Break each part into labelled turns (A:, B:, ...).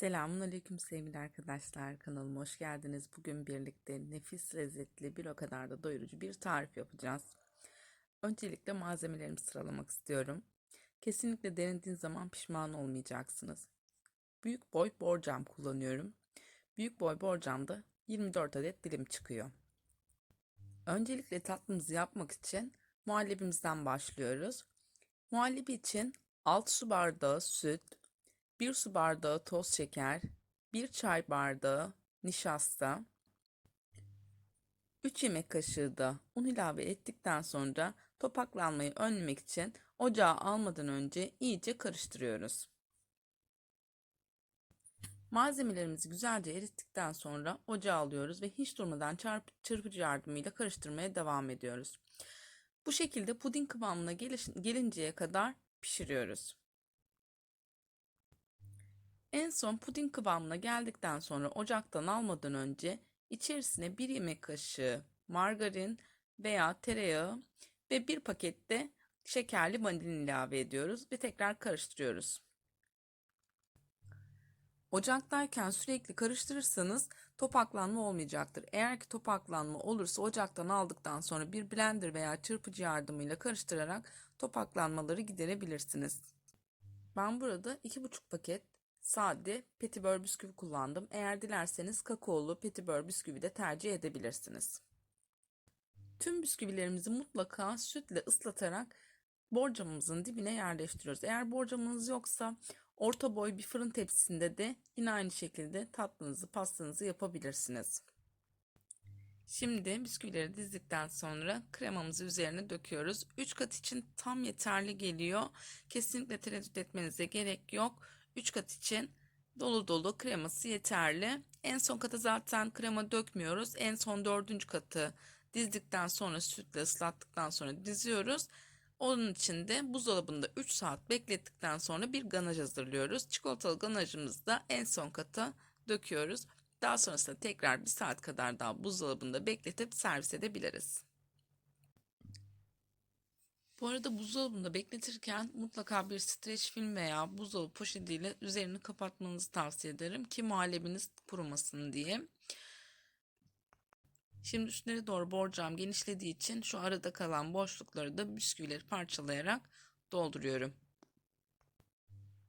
A: Selamun aleyküm sevgili arkadaşlar. Kanalıma hoş geldiniz. Bugün birlikte nefis lezzetli bir o kadar da doyurucu bir tarif yapacağız. Öncelikle malzemelerimi sıralamak istiyorum. Kesinlikle denediğiniz zaman pişman olmayacaksınız. Büyük boy borcam kullanıyorum. Büyük boy borcamda 24 adet dilim çıkıyor. Öncelikle tatlımızı yapmak için muhallebimizden başlıyoruz. Muhallebi için 6 su bardağı süt, 1 su bardağı toz şeker, 1 çay bardağı nişasta, 3 yemek kaşığı da un ilave ettikten sonra topaklanmayı önlemek için ocağa almadan önce iyice karıştırıyoruz. Malzemelerimizi güzelce erittikten sonra ocağa alıyoruz ve hiç durmadan çarp çırpıcı yardımıyla karıştırmaya devam ediyoruz. Bu şekilde puding kıvamına gelinceye kadar pişiriyoruz. En son puding kıvamına geldikten sonra ocaktan almadan önce içerisine bir yemek kaşığı margarin veya tereyağı ve bir pakette şekerli vanilin ilave ediyoruz ve tekrar karıştırıyoruz. Ocaktayken sürekli karıştırırsanız topaklanma olmayacaktır. Eğer ki topaklanma olursa ocaktan aldıktan sonra bir blender veya çırpıcı yardımıyla karıştırarak topaklanmaları giderebilirsiniz. Ben burada 2,5 paket sade petibör bisküvi kullandım. Eğer dilerseniz kakaolu petibör bisküvi de tercih edebilirsiniz. Tüm bisküvilerimizi mutlaka sütle ıslatarak borcamımızın dibine yerleştiriyoruz. Eğer borcamınız yoksa orta boy bir fırın tepsisinde de yine aynı şekilde tatlınızı, pastanızı yapabilirsiniz. Şimdi bisküvileri dizdikten sonra kremamızı üzerine döküyoruz. 3 kat için tam yeterli geliyor. Kesinlikle tereddüt etmenize gerek yok. 3 kat için dolu dolu kreması yeterli. En son kata zaten krema dökmüyoruz. En son dördüncü katı dizdikten sonra sütle ıslattıktan sonra diziyoruz. Onun için de buzdolabında 3 saat beklettikten sonra bir ganaj hazırlıyoruz. Çikolatalı ganajımızı da en son kata döküyoruz. Daha sonrasında tekrar bir saat kadar daha buzdolabında bekletip servis edebiliriz. Bu arada buzdolabında bekletirken mutlaka bir streç film veya buzdolabı poşetiyle üzerini kapatmanızı tavsiye ederim ki muhallebiniz kurumasın diye. Şimdi üstleri doğru borcam genişlediği için şu arada kalan boşlukları da bisküvileri parçalayarak dolduruyorum.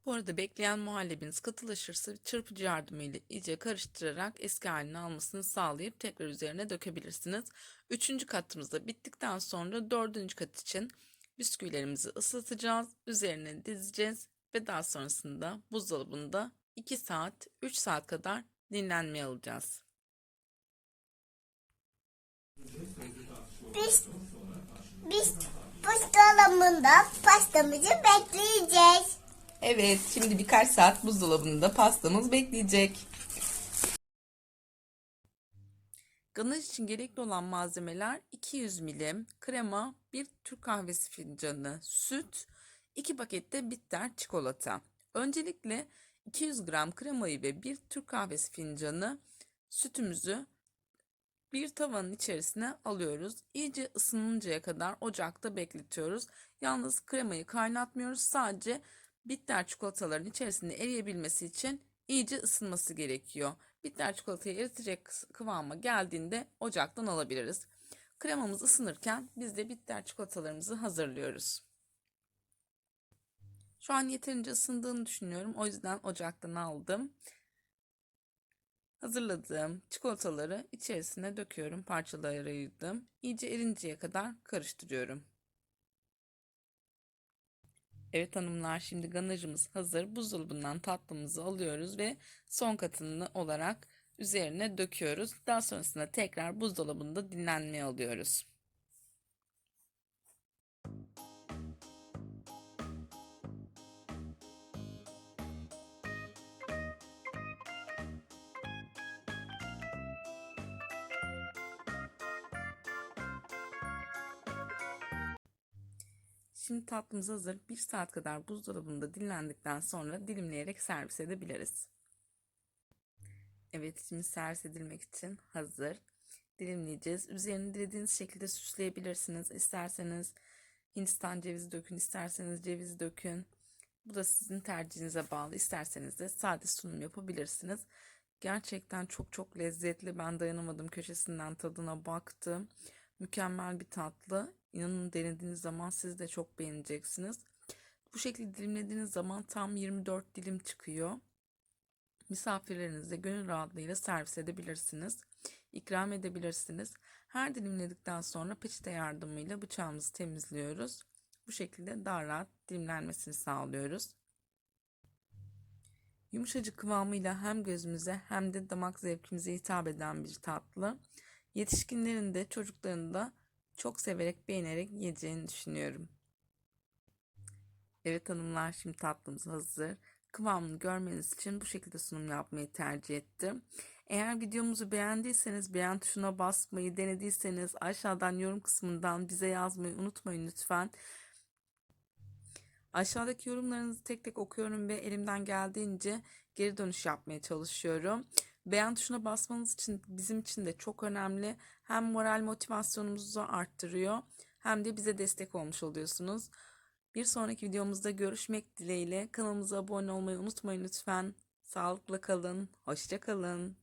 A: Bu arada bekleyen muhallebiniz katılaşırsa çırpıcı yardımıyla iyice karıştırarak eski halini almasını sağlayıp tekrar üzerine dökebilirsiniz. Üçüncü katımız da bittikten sonra dördüncü kat için bisküvilerimizi ıslatacağız. Üzerine dizeceğiz ve daha sonrasında buzdolabında 2 saat 3 saat kadar dinlenmeye alacağız.
B: Biz, biz buzdolabında pastamızı bekleyeceğiz.
A: Evet, şimdi birkaç saat buzdolabında pastamız bekleyecek. Ganaj için gerekli olan malzemeler 200 milim krema, 1 Türk kahvesi fincanı süt, 2 pakette bitter çikolata. Öncelikle 200 gram kremayı ve 1 Türk kahvesi fincanı sütümüzü bir tavanın içerisine alıyoruz. İyice ısınıncaya kadar ocakta bekletiyoruz. Yalnız kremayı kaynatmıyoruz. Sadece bitter çikolataların içerisinde eriyebilmesi için iyice ısınması gerekiyor. Bitter çikolatayı eritecek kıvama geldiğinde ocaktan alabiliriz. Kremamız ısınırken biz de bitter çikolatalarımızı hazırlıyoruz. Şu an yeterince ısındığını düşünüyorum. O yüzden ocaktan aldım. Hazırladığım çikolataları içerisine döküyorum. Parçalara ayırdım. İyice erinceye kadar karıştırıyorum. Evet hanımlar şimdi ganajımız hazır. Buzdolabından tatlımızı alıyoruz ve son katını olarak üzerine döküyoruz. Daha sonrasında tekrar buzdolabında dinlenmeye alıyoruz. Şimdi tatlımız hazır. Bir saat kadar buzdolabında dinlendikten sonra dilimleyerek servis edebiliriz. Evet şimdi servis edilmek için hazır. Dilimleyeceğiz. Üzerini dilediğiniz şekilde süsleyebilirsiniz. İsterseniz Hindistan cevizi dökün, isterseniz ceviz dökün. Bu da sizin tercihinize bağlı. İsterseniz de sade sunum yapabilirsiniz. Gerçekten çok çok lezzetli. Ben dayanamadım köşesinden tadına baktım. Mükemmel bir tatlı. İnanın denediğiniz zaman siz de çok beğeneceksiniz. Bu şekilde dilimlediğiniz zaman tam 24 dilim çıkıyor. Misafirlerinize gönül rahatlığıyla servis edebilirsiniz. İkram edebilirsiniz. Her dilimledikten sonra peçete yardımıyla bıçağımızı temizliyoruz. Bu şekilde daha rahat dilimlenmesini sağlıyoruz. Yumuşacık kıvamıyla hem gözümüze hem de damak zevkimize hitap eden bir tatlı. Yetişkinlerin de çocukların da çok severek beğenerek yiyeceğini düşünüyorum. Evet hanımlar şimdi tatlımız hazır. Kıvamını görmeniz için bu şekilde sunum yapmayı tercih ettim. Eğer videomuzu beğendiyseniz beğen tuşuna basmayı denediyseniz aşağıdan yorum kısmından bize yazmayı unutmayın lütfen. Aşağıdaki yorumlarınızı tek tek okuyorum ve elimden geldiğince geri dönüş yapmaya çalışıyorum. Beğen tuşuna basmanız için bizim için de çok önemli. Hem moral motivasyonumuzu arttırıyor hem de bize destek olmuş oluyorsunuz. Bir sonraki videomuzda görüşmek dileğiyle kanalımıza abone olmayı unutmayın lütfen. Sağlıkla kalın, hoşça kalın.